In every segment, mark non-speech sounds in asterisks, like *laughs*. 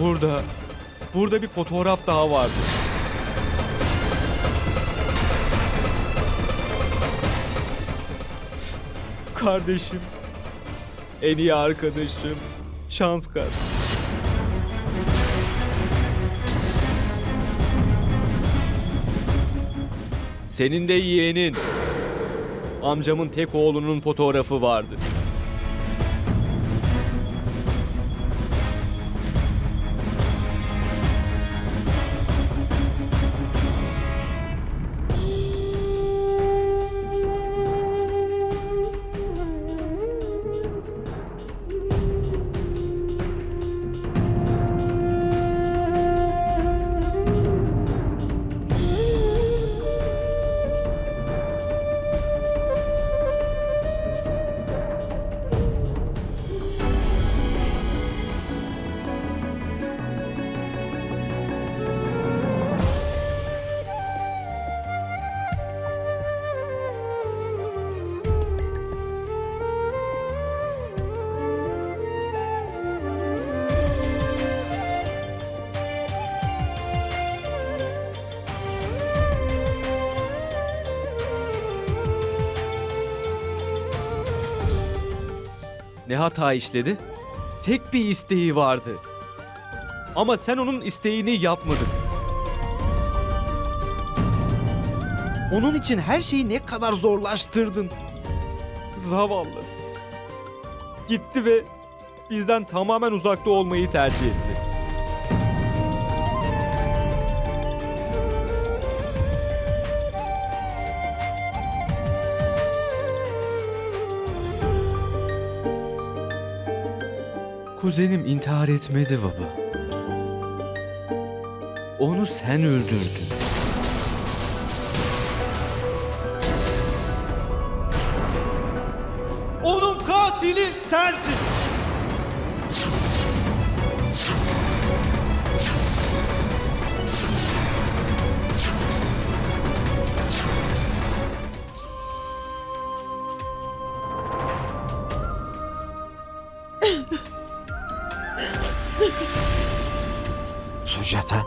Burada, burada bir fotoğraf daha vardı. Kardeşim, en iyi arkadaşım, Şanskar. Senin de yeğenin, amcamın tek oğlunun fotoğrafı vardı. Ne hata işledi? Tek bir isteği vardı. Ama sen onun isteğini yapmadın. Onun için her şeyi ne kadar zorlaştırdın. Zavallı. Gitti ve bizden tamamen uzakta olmayı tercih etti. Kuzenim intihar etmedi baba. Onu sen öldürdün. Onun katili sensin. Sujata.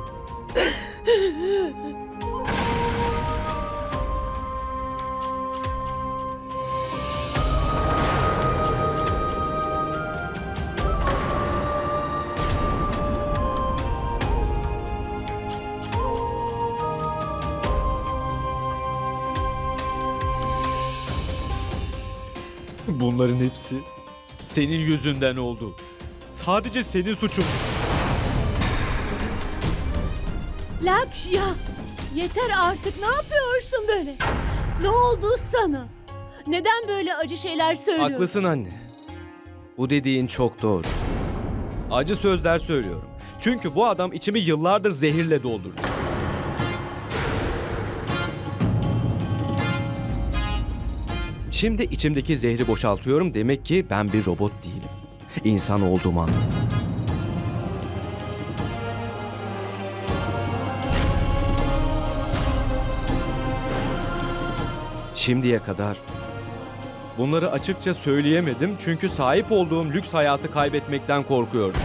Bunların hepsi senin yüzünden oldu. Sadece senin suçun. Lakşya! Yeter artık ne yapıyorsun böyle? Ne oldu sana? Neden böyle acı şeyler söylüyorsun? Haklısın anne. Bu dediğin çok doğru. Acı sözler söylüyorum. Çünkü bu adam içimi yıllardır zehirle doldurdu. Şimdi içimdeki zehri boşaltıyorum demek ki ben bir robot değilim. İnsan olduğumu anladım. Şimdiye kadar Bunları açıkça söyleyemedim çünkü sahip olduğum lüks hayatı kaybetmekten korkuyordum.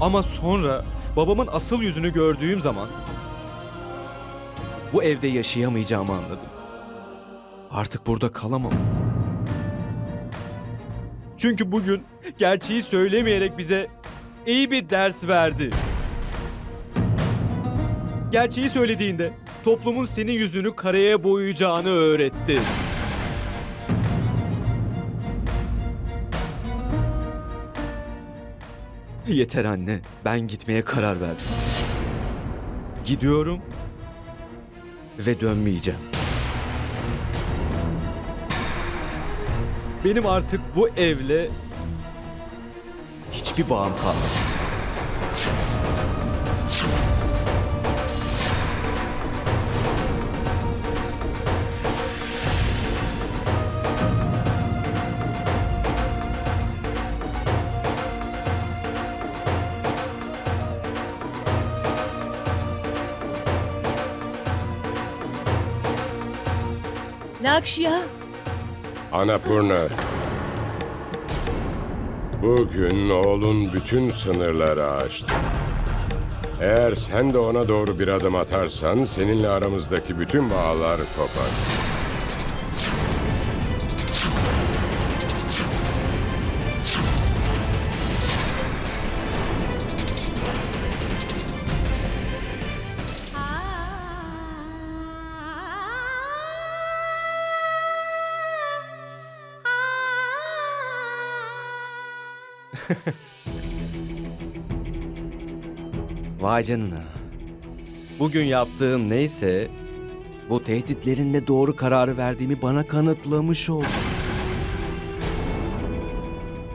Ama sonra babamın asıl yüzünü gördüğüm zaman bu evde yaşayamayacağımı anladım. Artık burada kalamam. Çünkü bugün gerçeği söylemeyerek bize iyi bir ders verdi. Gerçeği söylediğinde toplumun senin yüzünü karaya boyayacağını öğretti. Yeter anne. Ben gitmeye karar verdim. Gidiyorum ve dönmeyeceğim. Benim artık bu evle hiçbir bağım kalmadı. Lakşya! Annapurna. Bugün oğlun bütün sınırları aştı. Eğer sen de ona doğru bir adım atarsan seninle aramızdaki bütün bağlar kopar. *laughs* Vay canına. Bugün yaptığım neyse bu tehditlerinle doğru kararı verdiğimi bana kanıtlamış oldu.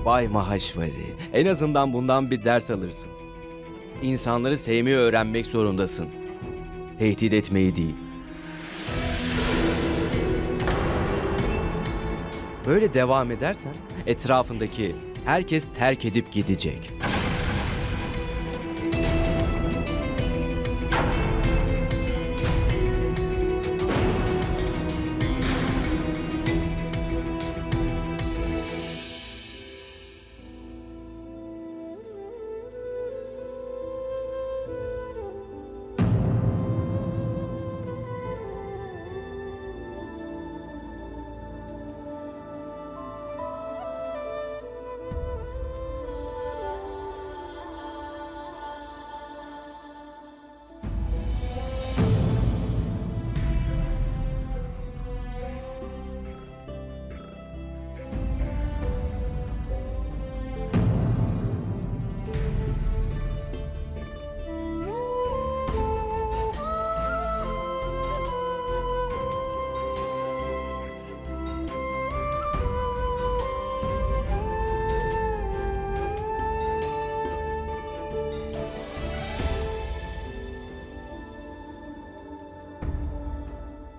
Vay Mahashvari. En azından bundan bir ders alırsın. İnsanları sevmeyi öğrenmek zorundasın. Tehdit etmeyi değil. Böyle devam edersen etrafındaki herkes terk edip gidecek.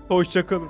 Hoşçakalın.